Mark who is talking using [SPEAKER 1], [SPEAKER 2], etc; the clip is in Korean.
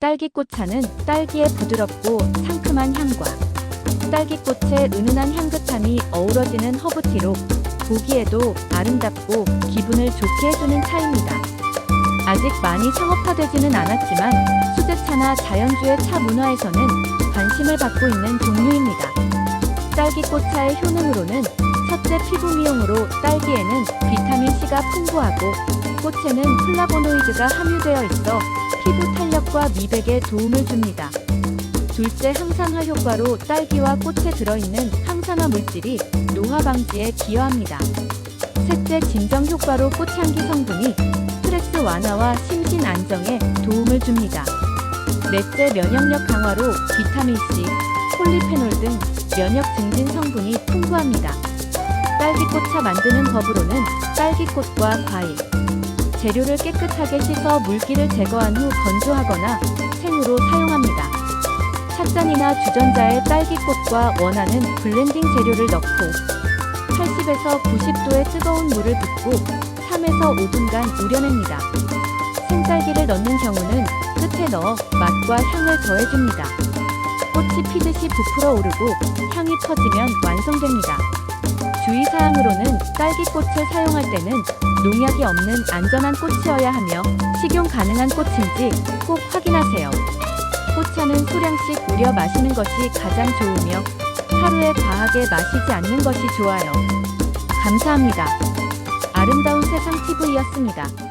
[SPEAKER 1] 딸기꽃차는 딸기의 부드럽고 상큼한 향과 딸기꽃의 은은한 향긋함이 어우러지는 허브티로 보기에도 아름답고 기분을 좋게 해주는 차입니다. 아직 많이 상업화되지는 않았지만 수제차나 자연주의 차 문화에서는 관심을 받고 있는 종류입니다. 딸기꽃차의 효능으로는 첫째 피부 미용으로 딸기에는 비타민C가 풍부하고 꽃에는 플라보노이드가 함유되어 있어 피부 탄력과 미백에 도움을 줍니다. 둘째 항산화 효과로 딸기와 꽃에 들어있는 항산화 물질이 노화 방지에 기여합니다. 셋째 진정 효과로 꽃향기 성분이 스트레스 완화와 심신 안정에 도움을 줍니다. 넷째 면역력 강화로 비타민C, 폴리페놀 등 면역 증진 성분이 풍부합니다. 딸기꽃차 만드는 법으로는 딸기꽃과 과일, 재료를 깨끗하게 씻어 물기를 제거한 후 건조하거나 생으로 사용합니다. 찻잔이나 주전자에 딸기꽃과 원하는 블렌딩 재료를 넣고 80에서 90도의 뜨거운 물을 붓고 3에서 5분간 우려냅니다. 생딸기를 넣는 경우는 끝에 넣어 맛과 향을 더해줍니다. 꽃이 피듯이 부풀어 오르고 향이 퍼지면 완성됩니다. 주의사항으로는 딸기꽃을 사용할 때는 농약이 없는 안전한 꽃이어야 하며 식용 가능한 꽃인지 꼭 확인하세요. 꽃차는 소량씩 우려 마시는 것이 가장 좋으며 하루에 과하게 마시지 않는 것이 좋아요. 감사합니다. 아름다운 세상 TV였습니다.